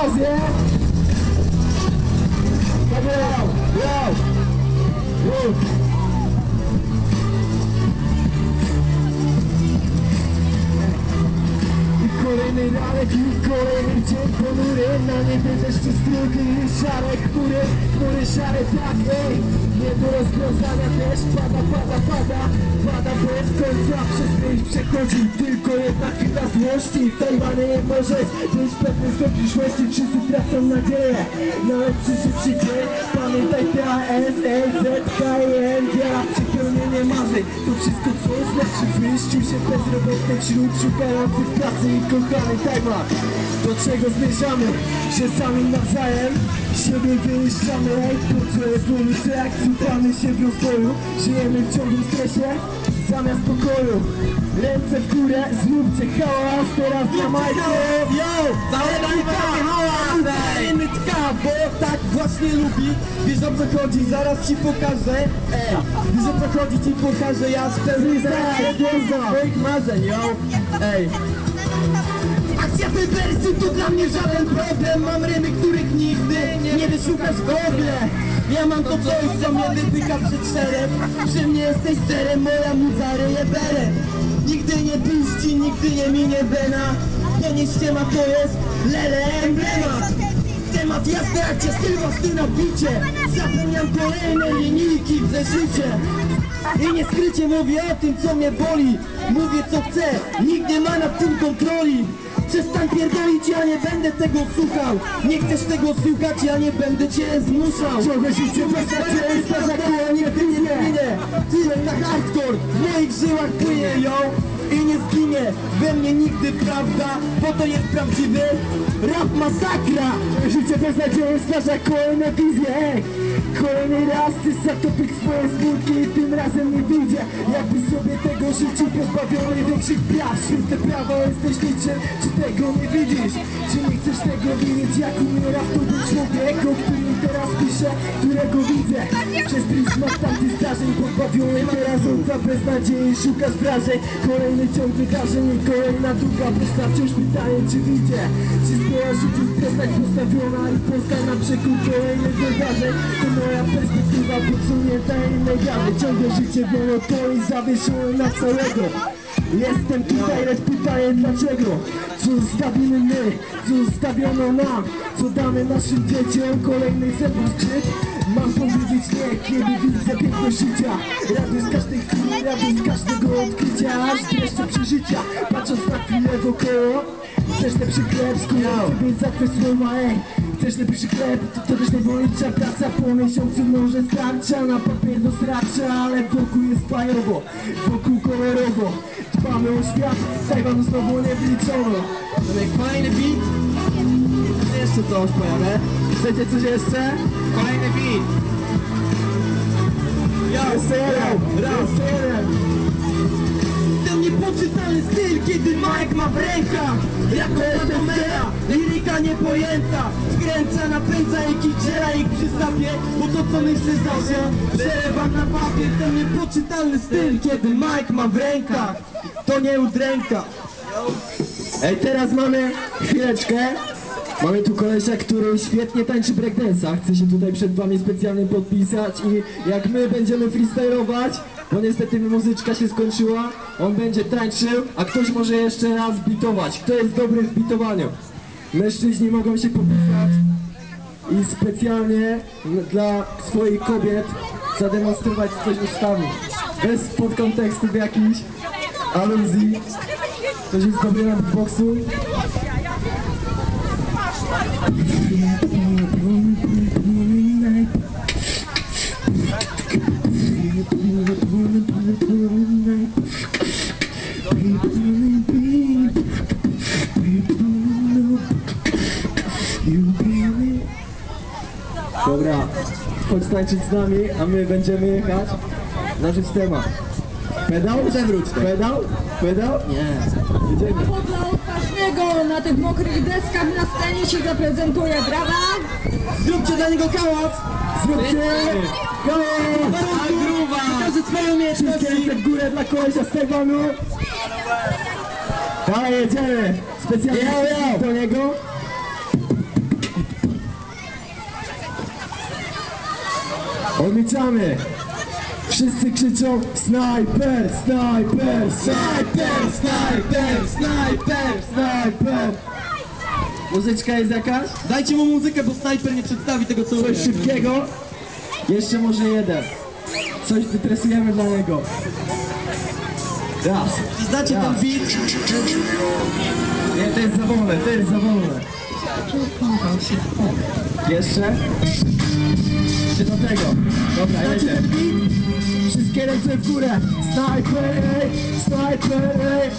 okazję. I kolejny ranek i kolejny dzień ponury Na niebie deszczy strugi i szare chmury Chmury szare tak, ej Nie do rozwiązania też pada, pada, pada Pada bez końca przez myśl przechodzi Tylko jedna chwila złości. Tajwany może być pewny z przyszłości Wszyscy tracą nadzieję. Na lepszy szybszy dzień Pamiętaj TAS, LZ, KN Wiara, przepełnienie marzeń. To wszystko co znaczy wyjściu się bezrobotny wśród szukających pracy i kochany Tajwan Do czego zmierzamy? Się sami nawzajem Siebie wyniszczamy, po co ewolucja jak słuchamy się w rozwoju Żyjemy w ciągłym stresie zamiast pokoju. Ręce w górę, zróbcie hałas teraz na majkę Yo, hałas Dajemy tka, bo tak właśnie lubi. Wiesz o co chodzi, zaraz ci pokażę. Ej, wiesz o co chodzi, ci pokażę Ja spełnię swoich marzeń, yo. Ej. Akcja tej wersji to dla mnie żaden problem. Mam rymy, których nigdy nie wyszukasz w ogóle? Ja mam to coś, co mnie wypycha przed szereg Że mnie jesteś serem, moja muza ryje Nigdy nie puści, nigdy nie minie wena Ponieście ma to jest lele emblemat. Temat jasny jak cię styl własny na bicie. Zapomniam kolejne linijki w zeszycie i nie skrycie mówię o tym co mnie boli. Mówię co chcę, nikt nie ma nad tym kontroli. Przestań pierdolić, ja nie będę tego słuchał. Nie chcesz tego słuchać, ja nie będę cię zmuszał. Ciągle życie bez nadziei, stara koło nie nie zginie Tyle na hardcore, w moich żyłach płynie ją i nie zginie. We mnie nigdy prawda, bo to jest prawdziwy rap masakra. Życie bez nadziei stwarza kolejne wizje. Kolejny raz ty zatopić swoje smutki i tym razem nie wyjdzie. Jakby sobie tego życiu pozbawiony większych praw Święte prawo jesteś niczym, czy tego nie widzisz? Czy nie chcesz tego widzieć jak umiera w tobie człowiek O którym teraz piszę, którego widzę? Przez pryzmat tamtych zdarzeń pozbawiony teraz ojca bez nadziei Szukasz wrażeń, kolejny ciąg wydarzeń i kolejna długa pusta Wciąż pytanie czy widzę, czy zdoła życiu postać postawiona i postań na przekór kolejnych wydarzeń moja perspektywa podsunięta innej gamy Ciągle życie monotonii zawieszone na całego Jestem tutaj, lecz pytanie dlaczego? Co zostawimy my? Co zostawiono nam? Co damy naszym dzieciom? Kolejny zebusczyk? Mam powiedzieć nie, kiedy widzę piękno życia Radość z każdej chwili, radość z każdego odkrycia Aż wreszcie przeżycia, patrząc na chwilę wokoło Chcesz lepszy chleb, skóra, więc zakres słowa, ej Chcesz lepszy chleb, to, to też najwolniejsza praca Po miesiącu może starcza, na papier dostarcza Ale wokół jest fajowo, wokół kolorowo. Dbamy o świat, Tajwanu znowu nie wliczono. Tomek, fajny beat. Jeszcze coś pojadę Chcecie coś jeszcze? Kolejny beat. Yo, Jeszcze jeden, raz. Niepoczytany styl, kiedy Mike ma w rękach Jako Madomera, liryka niepojęta Wkręca, napędza i kiczera ich przy zapie Bo to co myślę zawsze Przelewam na papier. Ten niepoczytalny styl, kiedy Mike ma w rękach To nie udręka. Ej, teraz mamy chwileczkę. Mamy tu kolesia, który świetnie tańczy breakdance'a. Chce się tutaj przed wami specjalnie podpisać i jak my będziemy freestylować, bo niestety muzyczka się skończyła, on będzie tańczył, a ktoś może jeszcze raz bitować. Kto jest dobry w bitowaniu? Mężczyźni mogą się popisać i specjalnie dla swoich kobiet zademonstrować coś ustami. Bez podkontekstów jakichś aluzji. Ktoś jest dobry na beatboxu? Dobra, chodź tańczyć z nami, a my będziemy jechać na temat. Pedał? Przewróć to. Pedał? Pedał? Nie. Jedziemy. Dla odważnego na tych mokrych deskach na scenie się zaprezentuje, brawa! Zróbcie dla niego kałac! Zróbcie kałac! Agruwa! Pokażę twoją umiejętności! Wszystkie w górę dla kolesia Stefanu! Dawaj, jedziemy! Specjalnie yo, do niego. Odliczamy! Wszyscy krzyczą snajper, snajper, snajper, snajper, snajper, snajper. Muzyczka jest jakaś? Dajcie mu muzykę, bo snajper nie przedstawi tego co Coś szybkiego? Jeszcze może jeden. Coś wytresujemy dla niego. Raz. Znacie ten Raz. beat? Nie, to jest za wolne, to jest za wolne. Jeszcze? Czy do tego? Dobra, jedzie. Wszystkie ręce w górę. Snajper, ej, snajper, ej.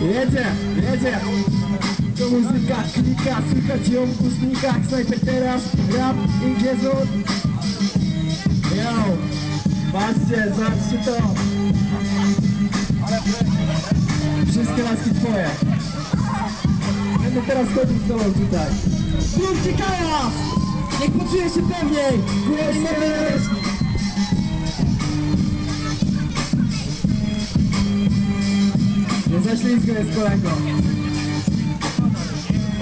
Jedzie, jedzie. To muzyka klika, słychać ją w głośnikach. Snajper teraz, rap, ingiezor. Yo, patrzcie, zobaczcie to. Wszystkie laski twoje. Będę teraz chodził z tobą tutaj. Zróbcie kałas! Niech poczuje się pewniej! Jest! Nie za ślizgo jest kolego.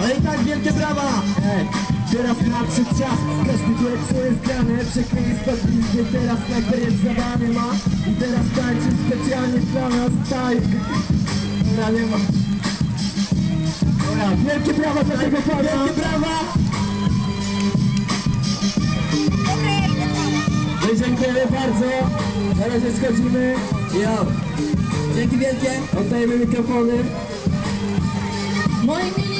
Ale i tak wielkie brawa! Ej, teraz nadszedł czas, każdy wie co jest grane Przekleje spadliśmy, teraz snajper jest zadany ma I teraz tańczy specjalnie dla nas taj Dobra, nie ma Dobra, wielkie brawa dla tego pana! Wielkie brawa! No dziękujemy bardzo. Na razie schodzimy. Jo. Dzięki wielkie. Oddajemy mikrofony. Moi mili